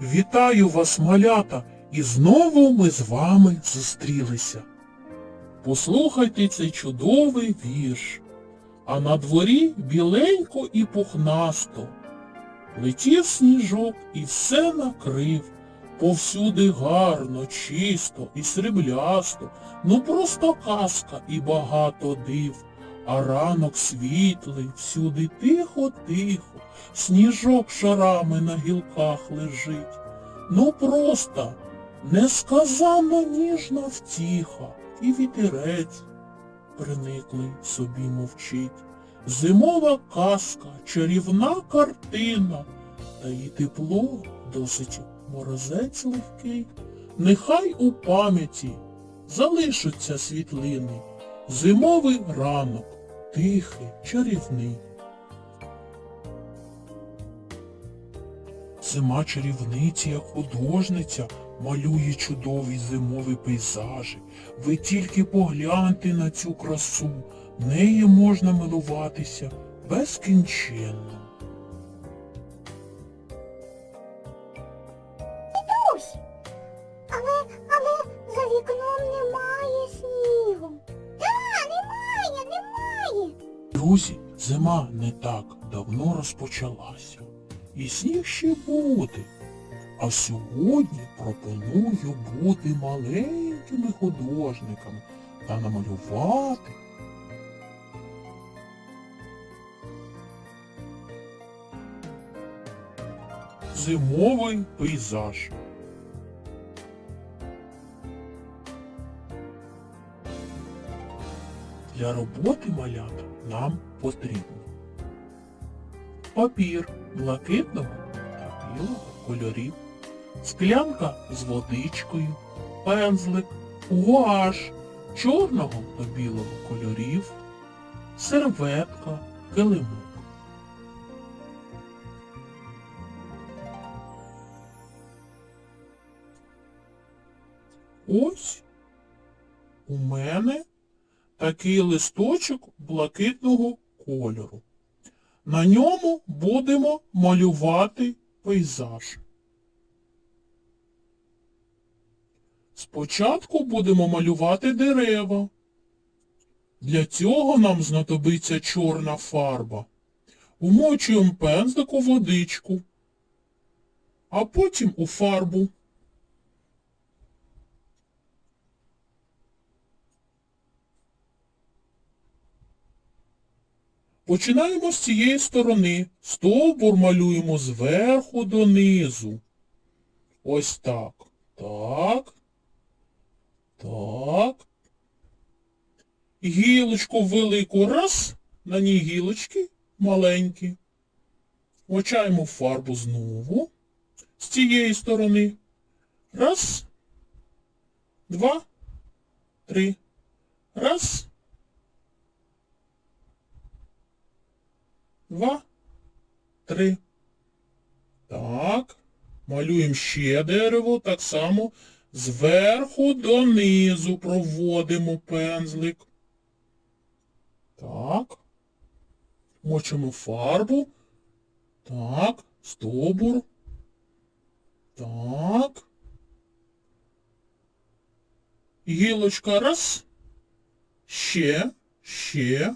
Вітаю вас, малята, і знову ми з вами зустрілися. Послухайте цей чудовий вірш. А на дворі біленько і пухнасто. Летів сніжок і все накрив. Повсюди гарно, чисто і сріблясто, ну просто казка і багато див. А ранок світлий, всюди тихо-тихо, сніжок шарами на гілках лежить. Ну просто несказанно ніжна втіха, і вітерець приниклий собі мовчить. Зимова казка, чарівна картина, та й тепло досить морозець легкий. Нехай у пам'яті залишаться світлини. Зимовий ранок, тихий, чарівний. Зима чарівниця, як художниця, малює чудові зимові пейзажі. Ви тільки погляньте на цю красу, нею можна милуватися безкінченно. Дідусь, але, але за вікном немає снігу. Та, немає, немає. Друзі, зима не так давно розпочалася. І сніг ще буде. А сьогодні пропоную бути маленькими художниками та намалювати зимовий пейзаж. Для роботи малята нам потрібно папір блакитного та білого кольорів, склянка з водичкою, пензлик, гуаш чорного та білого кольорів, серветка, килимок. Ось у мене такий листочок блакитного кольору. На ньому будемо малювати пейзаж. Спочатку будемо малювати дерева. Для цього нам знадобиться чорна фарба. Умочуємо пензлик у водичку, а потім у фарбу. Починаємо з цієї сторони. Стовбур малюємо зверху донизу. Ось так. Так. Так. Гілочку велику раз. На ній гілочки маленькі. Мочаємо фарбу знову. З цієї сторони. Раз. Два. Три. Раз. Два. Три. Так. Малюємо ще дерево. Так само зверху донизу проводимо пензлик. Так. Мочимо фарбу. Так. Стовбур. Так. Гілочка раз. Ще. Ще.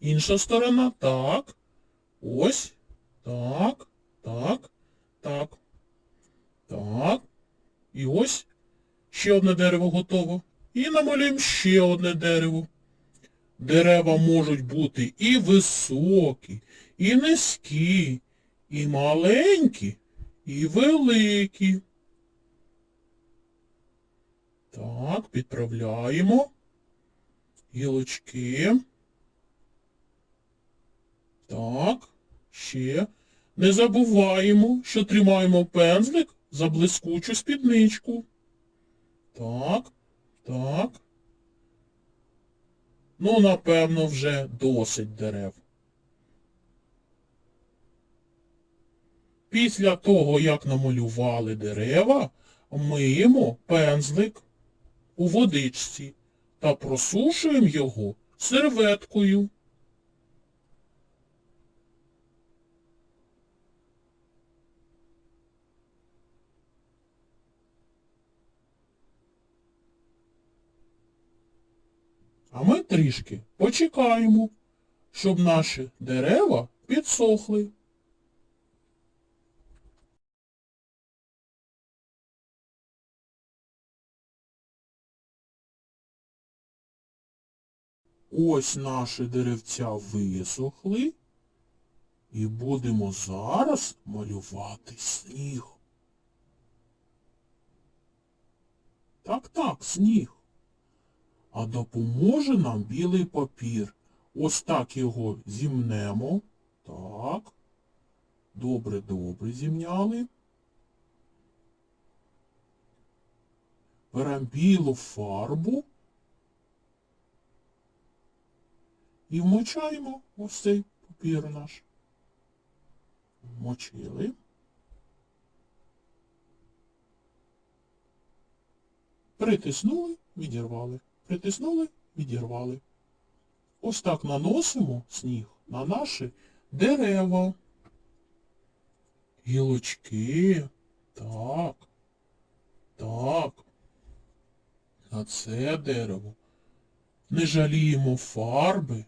Інша сторона. Так. Ось. Так. Так. Так. Так. І ось. Ще одне дерево готово. І намалюємо ще одне дерево. Дерева можуть бути і високі, і низькі, і маленькі, і великі. Так, підправляємо. Гілочки. Так, ще. Не забуваємо, що тримаємо пензлик за блискучу спідничку. Так, так. Ну, напевно, вже досить дерев. Після того, як намалювали дерева, миємо пензлик у водичці та просушуємо його серветкою. А ми трішки почекаємо, щоб наші дерева підсохли. Ось наші деревця висохли. І будемо зараз малювати сніг. Так, так, сніг. А допоможе нам білий папір. Ось так його зімнемо. Так. Добре, добре зімняли. Беремо білу фарбу. І вмочаємо ось цей папір наш. Вмочили. Притиснули, відірвали. Притиснули, відірвали. Ось так наносимо сніг на наші дерева. Гілочки. Так. Так. На це дерево. Не жаліємо фарби.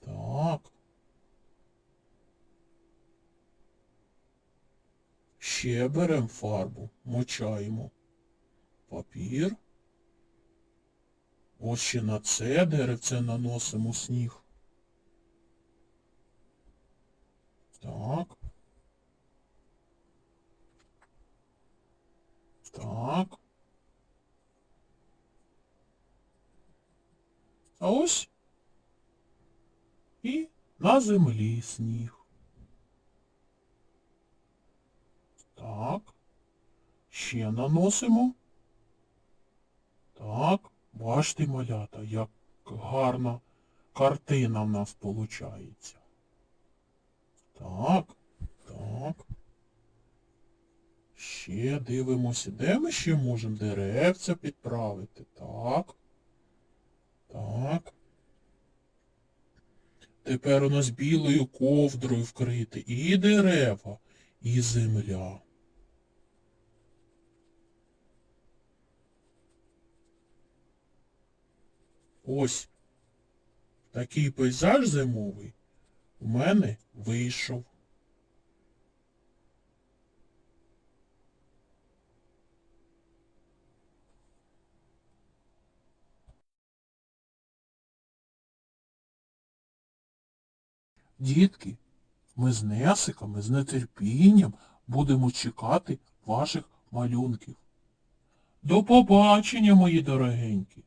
Так. Ще беремо фарбу, мочаємо папір. Ось ще на це деревце наносимо сніг. Так. Так. А ось і на землі сніг. Так. Ще наносимо. Так. Бачите, малята, як гарна картина в нас виходить. Так. Так. Ще дивимося, де ми ще можемо деревця підправити. Так. Так. Тепер у нас білою ковдрою вкрити і дерева, і земля. Ось такий пейзаж зимовий у мене вийшов. Дітки, ми з Несиками, з нетерпінням будемо чекати ваших малюнків. До побачення, мої дорогенькі!